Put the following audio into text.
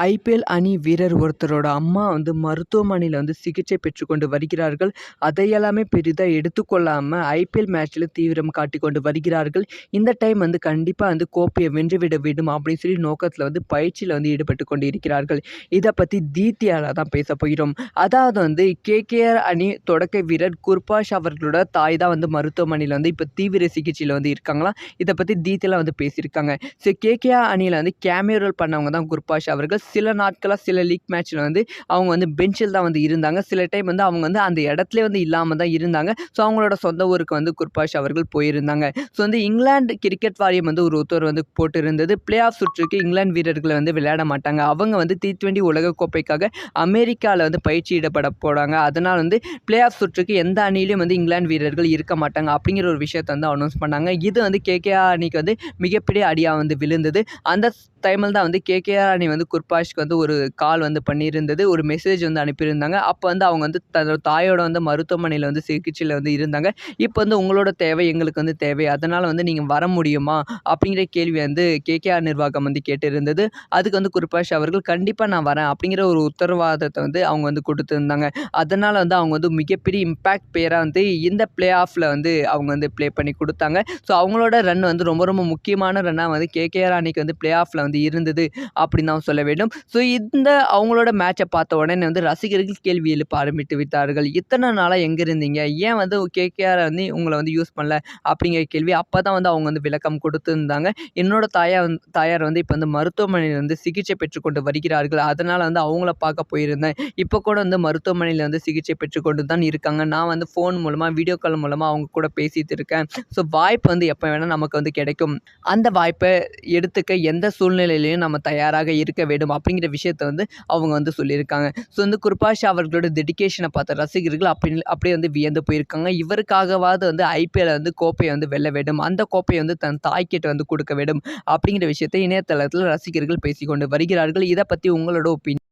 IPL அணி வீரர் ஒருத்தரோட அம்மா வந்து மருத்துவமனையில் வந்து சிகிச்சை பெற்றுக்கொண்டு வருகிறார்கள். அதையெல்லாமே பெரிதாக எடுத்துக்கொள்ளாமல் ஐபிஎல் மேட்ச்சில் தீவிரம் காட்டிக்கொண்டு வருகிறார்கள். இந்த டைம் வந்து கண்டிப்பாக வந்து கோப்பையை வென்றுவிட வேண்டும் அப்படின்னு சொல்லி நோக்கத்தில் வந்து பயிற்சியில் வந்து ஈடுபட்டு கொண்டு இருக்கிறார்கள் இதை பற்றி தீத்தியால் தான் பேச போகிறோம். அதாவது வந்து கேகேஆர் அணி தொடக்க வீரர் குர்பாஷ் அவர்களோட தாய் தான் வந்து மருத்துவமனையில் வந்து இப்போ தீவிர சிகிச்சையில் வந்து இருக்காங்களாம் இதை பற்றி தீத்தியெல்லாம் வந்து பேசியிருக்காங்க. ஸோ கேகேஆர் அணியில் வந்து கேமியரோல் பண்ணவங்க தான் குர்பாஷ் அவர்கள். சில நாட்களாக சில லீக் மேட்ச்சில் வந்து அவங்க வந்து பெஞ்சில் தான் வந்து இருந்தாங்க. சில டைம் வந்து அவங்க வந்து அந்த இடத்துல வந்து இல்லாமல் தான் இருந்தாங்க. ஸோ அவங்களோட சொந்த ஊருக்கு வந்து குர்பாஷ் அவர்கள் போயிருந்தாங்க. ஸோ வந்து இங்கிலாந்து கிரிக்கெட் வாரியம் வந்து ஒரு உத்தரவு வந்து போட்டு இருந்தது பிளே ஆஃப் சுற்றுக்கு இங்கிலாந்து வீரர்களை வந்து விளையாட மாட்டாங்க. அவங்க வந்து டி ட்வெண்ட்டி உலகக்கோப்பைக்காக அமெரிக்காவில் வந்து பயிற்சியிடப்பட போகிறாங்க அதனால் வந்து பிளே ஆஃப் சுற்றுக்கு எந்த அணியிலையும் வந்து இங்கிலாந்து வீரர்கள் இருக்க மாட்டாங்க அப்படிங்கிற ஒரு விஷயத்தை வந்து அனௌன்ஸ் பண்ணாங்க. இது வந்து கேகேஆர் அணிக்கு வந்து மிகப்பெரிய அடியாக வந்து விழுந்தது. அந்த டைமில் தான் வந்து கேகேஆர் அணி வந்து குர்பாஷ்க்கு வந்து ஒரு கால் வந்து பண்ணியிருந்தது ஒரு மெசேஜ் வந்து அனுப்பியிருந்தாங்க. அப்போ வந்து அவங்க வந்து தன்னோட தாயோட வந்து மருத்துவமனையில் வந்து சிகிச்சையில் வந்து இருந்தாங்க. இப்போ வந்து உங்களோட தேவை எங்களுக்கு வந்து தேவை. அதனால் வந்து நீங்கள் வர முடியுமா? அப்படிங்கிற கேள்வி வந்து கேகேஆர் நிர்வாகம் வந்து கேட்டிருந்தது. அதுக்கு வந்து குர்பாஷ் அவர்கள் கண்டிப்பாக நான் வரேன் அப்படிங்கிற ஒரு உத்தரவாதத்தை வந்து அவங்க வந்து கொடுத்துருந்தாங்க. அதனால் வந்து அவங்க வந்து மிகப்பெரிய இம்பேக்ட் பேராக வந்து இந்த பிளே ஆஃபில் வந்து அவங்க வந்து ப்ளே பண்ணி கொடுத்தாங்க. ஸோ அவங்களோட ரன் வந்து ரொம்ப ரொம்ப முக்கியமான ரன்னாக வந்து கேகேஆர் அன்னைக்கு வந்து பிளே ஆஃபில் வந்து இருந்தது அப்படின்னு தான் சொல்ல வேண்டும். ஸோ இந்த அவங்களோட மேட்சை பார்த்த உடனே வந்து ரசிகர்கள் கேள்வி எழுப்ப ஆரம்பித்து விட்டார்கள். இத்தனை நாளாக எங்கே இருந்தீங்க? ஏன் வந்து கேகேஆர் வந்து உங்களை வந்து யூஸ் பண்ணல? அப்படிங்கிற கேள்வி அப்போ தான் வந்து அவங்க வந்து விளக்கம் கொடுத்துருந்தாங்க என்னோட தாயார் வந்து தாயார் வந்து இப்போ வந்து மருத்துவமனையில் வந்து சிகிச்சை பெற்றுக்கொண்டு வருகிறார்கள். அதனால் வந்து அவங்கள பார்க்க போயிருந்தேன். இப்போ கூட வந்து மருத்துவமனையில் வந்து சிகிச்சை பெற்றுக்கொண்டு தான் இருக்காங்க. நான் வந்து ஃபோன் மூலமாக வீடியோ கால் மூலமாக அவங்க கூட பேசிகிட்டு இருக்கேன். ஸோ வாய்ப்பு வந்து எப்போ வேணால் நமக்கு வந்து கிடைக்கும். அந்த வாய்ப்பை எடுத்துக்க எந்த சூழ்நிலையிலையும் நம்ம தயாராக இருக்க வேண்டும் அப்படிங்கிற விஷயத்த வந்து அவங்க வந்து சொல்லியிருக்காங்க. ஸோ வந்து குருபாஷா அவர்களோட டெடிக்கேஷனை பார்த்த ரசிகர்கள் அப்படி அப்படியே வந்து வியந்து போயிருக்காங்க. இவருக்காகவாவது வந்து ஐபிஎல் வந்து கோப்பையை வந்து வெல்ல வேண்டும். அந்த கோப்பையை வந்து தன் தாய்க்கிட்ட வந்து கொடுக்க வேண்டும் அப்படிங்கிற விஷயத்தை இணையதளத்தில் ரசிகர்கள் பேசிக்கொண்டு வருகிறார்கள். இதை பற்றி உங்களோட ஒப்பீனியன்